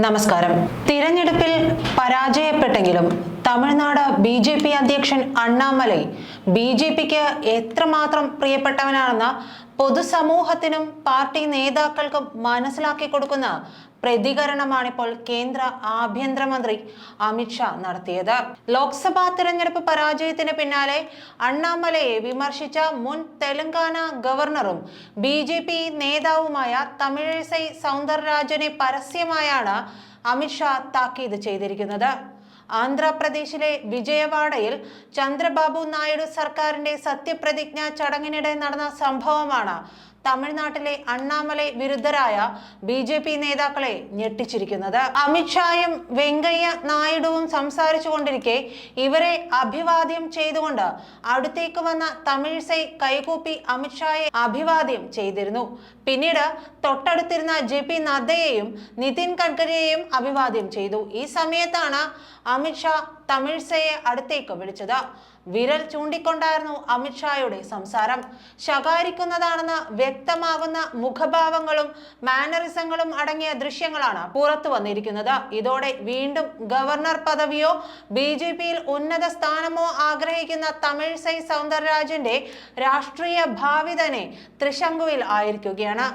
നമസ്കാരം. തിരഞ്ഞെടുപ്പിൽ പരാജയപ്പെട്ടെങ്കിലും തമിഴ്നാട് ബി ജെ പി അധ്യക്ഷൻ അണ്ണാമലൈ ബി ജെ പിക്ക് എത്രമാത്രം പ്രിയപ്പെട്ടവനാണെന്ന് പൊതുസമൂഹത്തിനും പാർട്ടി നേതാക്കൾക്കും മനസ്സിലാക്കി കൊടുക്കുന്ന പ്രതികരണമാണിപ്പോൾ കേന്ദ്ര ആഭ്യന്തരമന്ത്രി അമിത്ഷാ നടത്തിയത്. ലോക്സഭാ തിരഞ്ഞെടുപ്പ് പരാജയത്തിന് പിന്നാലെ അണ്ണാമലയെ വിമർശിച്ച മുൻ തെലങ്കാന ഗവർണറും ബി ജെ പി നേതാവുമായ തമിഴിസൈ സൗന്ദരരാജനെ പരസ്യമായാണ് അമിത്ഷാ താക്കീത് ചെയ്തിരിക്കുന്നത്. ആന്ധ്രാപ്രദേശിലെ വിജയവാഡയിൽ ചന്ദ്രബാബു നായിഡു സർക്കാരിന്റെ സത്യപ്രതിജ്ഞാ ചടങ്ങിനിടെ നടന്ന സംഭവമാണ് തമിഴ്നാട്ടിലെ അണ്ണാമലൈ വിരുദ്ധരായ ബി ജെ പി നേതാക്കളെ ഞെട്ടിച്ചിരിക്കുന്നത്. അമിത്ഷായും വെങ്കയ്യ നായിഡുവും സംസാരിച്ചു കൊണ്ടിരിക്കെ ഇവരെ അഭിവാദ്യം ചെയ്തുകൊണ്ട് അടുത്തേക്ക് വന്ന തമിഴ്സൈ കൈകൂപ്പി അമിത്ഷായെ അഭിവാദ്യം ചെയ്തിരുന്നു. പിന്നീട് തൊട്ടടുത്തിരുന്ന ജെ പി നദ്ദയെയും നിതിൻ ഗഡ്കരിയെയും അഭിവാദ്യം ചെയ്തു. ഈ സമയത്താണ് അമിത്ഷാ തമിഴ്സയെ അടുത്തേക്ക് വിളിച്ചത്. വിരൽ ചൂണ്ടിക്കൊണ്ടായിരുന്നു അമിത്ഷായുടെ സംസാരം. ശകാരിക്കുന്നതാണെന്ന് വ്യക്തമാകുന്ന മുഖഭാവങ്ങളും മാനറിസങ്ങളും അടങ്ങിയ ദൃശ്യങ്ങളാണ് പുറത്തു വന്നിരിക്കുന്നത്. ഇതോടെ വീണ്ടും ഗവർണർ പദവിയോ ബി ജെ പിയിൽ ഉന്നത സ്ഥാനമോ ആഗ്രഹിക്കുന്ന തമിഴ്സൈ സൗന്ദരരാജന്റെ രാഷ്ട്രീയ ഭാവി തന്നെ ആയിരിക്കുകയാണ്.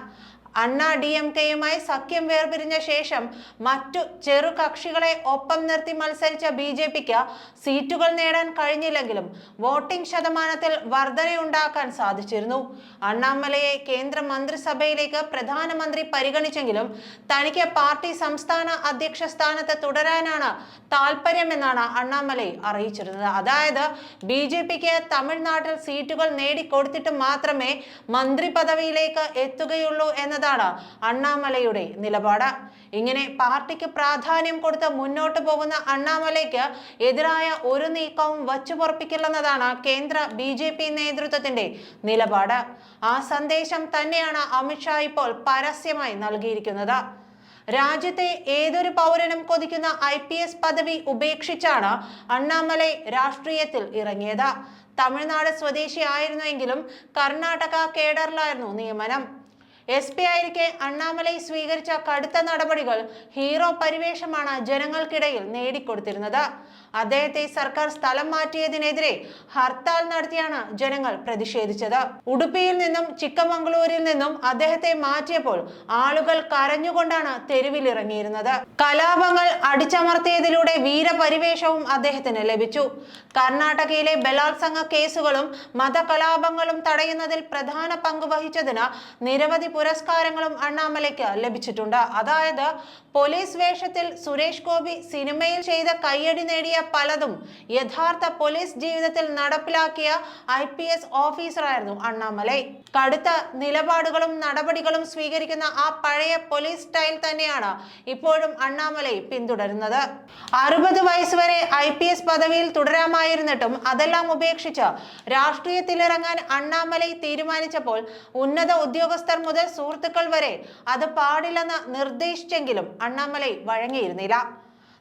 അണ്ണ ഡി എം കെയുമായി സഖ്യം വേർപിരിഞ്ഞ ശേഷം മറ്റു ചെറു കക്ഷികളെ ഒപ്പം നിർത്തി മത്സരിച്ച ബി ജെ പിക്ക് സീറ്റുകൾ നേടാൻ കഴിഞ്ഞില്ലെങ്കിലും വോട്ടിംഗ് ശതമാനത്തിൽ വർധനയുണ്ടാക്കാൻ സാധിച്ചിരുന്നു. അണ്ണാമലയെ കേന്ദ്ര മന്ത്രിസഭയിലേക്ക് പ്രധാനമന്ത്രി പരിഗണിച്ചെങ്കിലും തനിക്ക് പാർട്ടി സംസ്ഥാന അധ്യക്ഷ സ്ഥാനത്ത് തുടരാനാണ് താല്പര്യമെന്നാണ് അണ്ണാമലൈ അറിയിച്ചിരുന്നത്. അതായത് ബി ജെ പിക്ക് തമിഴ്നാട്ടിൽ സീറ്റുകൾ നേടിക്കൊടുത്തിട്ട് മാത്രമേ മന്ത്രി പദവിയിലേക്ക് എത്തുകയുള്ളൂ എന്നതാണ് അണ്ണാമലയുടെ നിലപാട്? ഇങ്ങനെ പാർട്ടിക്ക് പ്രാധാന്യം കൊടുത്ത് മുന്നോട്ട് പോകുന്ന അണ്ണാമലയ്ക്ക് എതിരായ ഒരു നീക്കവും വച്ചുപുറപ്പിക്കില്ലെന്നതാണ് കേന്ദ്ര ബി ജെ പി നേതൃത്വത്തിന്റെ നിലപാട്. ആ സന്ദേശം തന്നെയാണ് അമിത്ഷാ ഇപ്പോൾ പരസ്യമായി നൽകിയിരിക്കുന്നത്. രാജ്യത്തെ ഏതൊരു പൗരനും കൊതിക്കുന്ന ഐ പി എസ് പദവി ഉപേക്ഷിച്ചാണ് അണ്ണാമലൈ രാഷ്ട്രീയത്തിൽ ഇറങ്ങിയത്. തമിഴ്നാട് സ്വദേശിയായിരുന്നുവെങ്കിലും കർണാടക കേഡറിലായിരുന്നു നിയമനം. എസ് പി ആയിരിക്കെ അണ്ണാമലൈ സ്വീകരിച്ച കടുത്ത നടപടികൾ ഹീറോ പരിവേഷമാണ് ജനങ്ങൾക്കിടയിൽ നേടിക്കൊടുത്തിരുന്നത്. അദ്ദേഹത്തെ സർക്കാർ സ്ഥലം മാറ്റിയതിനെതിരെ ഹർത്താൽ നടത്തിയാണ് ജനങ്ങൾ പ്രതിഷേധിച്ചത്. ഉടുപ്പിയിൽ നിന്നും ചിക്കമംഗളൂരിൽ നിന്നും അദ്ദേഹത്തെ മാറ്റിയപ്പോൾ ആളുകൾ കരഞ്ഞുകൊണ്ടാണ് തെരുവിലിറങ്ങിയിരുന്നത്. കലാപങ്ങൾ അടിച്ചമർത്തിയതിലൂടെ വീരപരിവേഷവും അദ്ദേഹത്തിന് ലഭിച്ചു. കർണാടകയിലെ ബലാത്സംഗ കേസുകളും മതകലാപങ്ങളും തടയുന്നതിൽ പ്രധാന പങ്ക് വഹിച്ചതിന് നിരവധി പുരസ്കാരങ്ങളും അണ്ണാമലയ്ക്ക് ലഭിച്ചിട്ടുണ്ട്. അതായത് പോലീസ് വേഷത്തിൽ സുരേഷ് ഗോപി സിനിമയിൽ ചെയ്ത കയ്യടി നേടിയ പലതും യഥാർത്ഥ പോലീസ് ജീവിതത്തിൽ നടപ്പിലാക്കിയ ഐ പി എസ് ഓഫീസറായിരുന്നു അണ്ണാമലൈ. കടുത്ത നിലപാടുകളും നടപടികളും സ്വീകരിക്കുന്ന ആ പഴയ പോലീസ് സ്റ്റൈൽ തന്നെയാണ് ഇപ്പോഴും അണ്ണാമലൈ പിന്തുടരുന്നത്. അറുപത് വയസ്സ് വരെ ഐ പി എസ് പദവിയിൽ തുടരാമായിരുന്നിട്ടും അതെല്ലാം ഉപേക്ഷിച്ച് രാഷ്ട്രീയത്തിലിറങ്ങാൻ അണ്ണാമലൈ തീരുമാനിച്ചപ്പോൾ ഉന്നത ഉദ്യോഗസ്ഥർ മുതൽ സുഹൃത്തുക്കൾ വരെ അത് പാടില്ലെന്ന് നിർദ്ദേശിച്ചെങ്കിലും അണ്ണാമലൈ വഴങ്ങിയിരുന്നില്ല.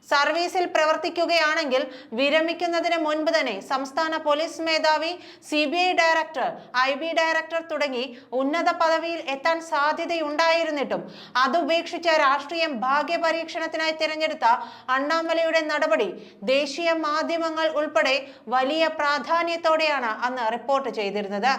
സർവീസിൽ പ്രവർത്തിക്കുകയാണെങ്കിൽ വിരമിക്കുന്നതിന് മുൻപ് തന്നെ സംസ്ഥാന പോലീസ് മേധാവി C B I director I B director തുടങ്ങി ഉന്നത പദവിയിൽ എത്താൻ സാധ്യതയുണ്ടായിരുന്നിട്ടും അതുപേക്ഷിച്ച രാഷ്ട്രീയം ഭാഗ്യപരീക്ഷണത്തിനായി തിരഞ്ഞെടുത്ത അണ്ണാമലയുടെ നടപടി ദേശീയ മാധ്യമങ്ങൾ ഉൾപ്പെടെ വലിയ പ്രാധാന്യത്തോടെയാണ് അന്ന് റിപ്പോർട്ട് ചെയ്തിരുന്നത്.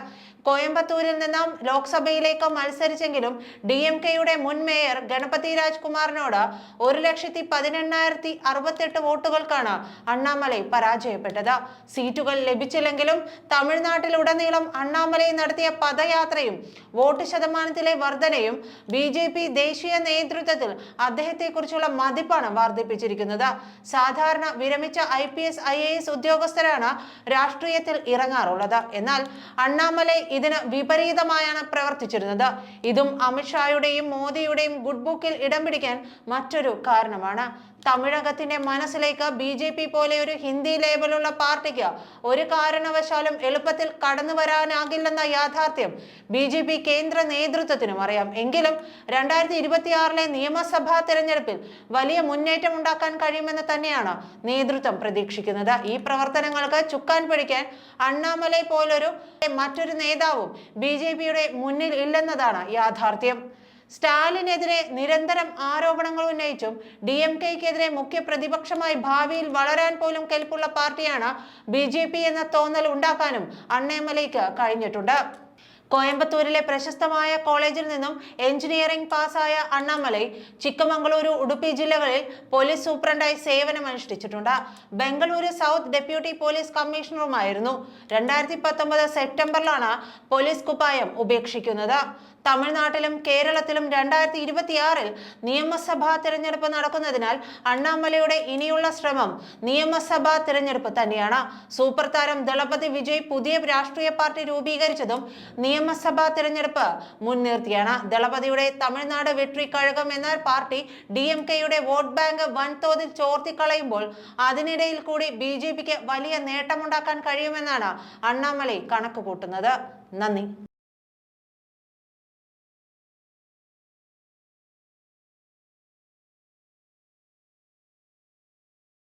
കോയമ്പത്തൂരിൽ നിന്നും ലോക്സഭയിലേക്ക് മത്സരിച്ചെങ്കിലും ഡി എം കെയുടെ മുൻ മേയർ ഗണപതി രാജ്കുമാറിനോട് ഒരു ലക്ഷത്തി പതിനെണ്ണായിരത്തി അറുപത്തെട്ട് വോട്ടുകൾക്കാണ് അണ്ണാമലൈ പരാജയപ്പെട്ടത്. സീറ്റുകൾ ലഭിച്ചില്ലെങ്കിലും തമിഴ്നാട്ടിലുടനീളം അണ്ണാമലൈ നടത്തിയ പദയാത്രയും വോട്ട് ശതമാനത്തിലെ വർധനയും ബി ജെ പി ദേശീയ നേതൃത്വത്തിൽ അദ്ദേഹത്തെക്കുറിച്ചുള്ള മതിപ്പാണ് വർദ്ധിപ്പിച്ചിരിക്കുന്നത്. സാധാരണ വിരമിച്ച I P S I A S ഉദ്യോഗസ്ഥരാണ് രാഷ്ട്രീയത്തിൽ ഇറങ്ങാറുള്ളത്. എന്നാൽ അണ്ണാമലൈ ഇതിന് വിപരീതമായാണ് പ്രവർത്തിച്ചിരുന്നത്. ഇതും അമിത്ഷായുടെയും മോദിയുടെയും ഗുഡ് ബുക്കിൽ ഇടം പിടിക്കാൻ മറ്റൊരു കാരണമാണ്. തമിഴകത്തിന്റെ മനസ്സിലേക്ക് ബി ജെ പി പോലെ ഒരു ഹിന്ദി ലേബലുള്ള പാർട്ടിക്ക് ഒരു കാരണവശാലും എളുപ്പത്തിൽ കടന്നു വരാനാകില്ലെന്ന യാഥാർത്ഥ്യം ബി ജെ പി കേന്ദ്ര നേതൃത്വത്തിനും അറിയാം. എങ്കിലും രണ്ടായിരത്തി ഇരുപത്തിയാറിലെ നിയമസഭാ തെരഞ്ഞെടുപ്പിൽ വലിയ മുന്നേറ്റം ഉണ്ടാക്കാൻ കഴിയുമെന്ന് തന്നെയാണ് നേതൃത്വം പ്രതീക്ഷിക്കുന്നത്. ഈ പ്രവർത്തനങ്ങൾക്ക് ചുക്കാൻ പിടിക്കാൻ അണ്ണാമലൈ പോലൊരു മറ്റൊരു നേതാവും ബി ജെ പിയുടെ മുന്നിൽ ഇല്ലെന്നതാണ് യാഥാർത്ഥ്യം. സ്റ്റാലിനെതിരെ നിരന്തരം ആരോപണങ്ങൾ ഉന്നയിച്ചും ഡി എം കെക്കെതിരെ മുഖ്യ പ്രതിപക്ഷമായി ഭാവിയിൽ വളരാൻ പോലും കെൽപ്പുള്ള പാർട്ടിയാണ് ബി ജെ പി എന്ന തോന്നൽ ഉണ്ടാക്കാനും അണ്ണേമലയ്ക്ക് കഴിഞ്ഞിട്ടുണ്ട്. കോയമ്പത്തൂരിലെ പ്രശസ്തമായ കോളേജിൽ നിന്നും എഞ്ചിനീയറിംഗ് പാസ്സായ അണ്ണാമലൈ ചിക്കമംഗളൂരു ഉടുപ്പി ജില്ലകളിൽ പോലീസ് സൂപ്രണ്ടായി സേവനമനുഷ്ഠിച്ചിട്ടുണ്ട് ബംഗളൂരു സൗത്ത് ഡെപ്യൂട്ടി പോലീസ് കമ്മീഷണറുമായിരുന്നു. രണ്ടായിരത്തി പത്തൊമ്പത് സെപ്റ്റംബറിലാണ് പോലീസ് കുപ്പായം ഉപേക്ഷിക്കുന്നത്. തമിഴ്നാട്ടിലും കേരളത്തിലും രണ്ടായിരത്തി ഇരുപത്തിയാറിൽ നിയമസഭാ തിരഞ്ഞെടുപ്പ് നടക്കുന്നതിനാൽ അണ്ണാമലയുടെ ഇനിയുള്ള ശ്രമം നിയമസഭാ തിരഞ്ഞെടുപ്പ് തന്നെയാണ്. സൂപ്പർ താരം ദളപതി വിജയ് പുതിയ രാഷ്ട്രീയ പാർട്ടി രൂപീകരിച്ചതും നിയമസഭാ തിരഞ്ഞെടുപ്പ് മുൻനിർത്തിയാണ്. ദളപതിയുടെ തമിഴ്നാട് വെട്രി കഴകം എന്ന പാർട്ടി ഡി എം കെയുടെ വോട്ട് ബാങ്ക് വൻതോതിൽ ചോർത്തിക്കളയുമ്പോൾ അതിനിടയിൽ കൂടി ബി ജെ പിക്ക് വലിയ നേട്ടമുണ്ടാക്കാൻ കഴിയുമെന്നാണ് അണ്ണാമലൈ കണക്ക് കൂട്ടുന്നത് നന്ദി.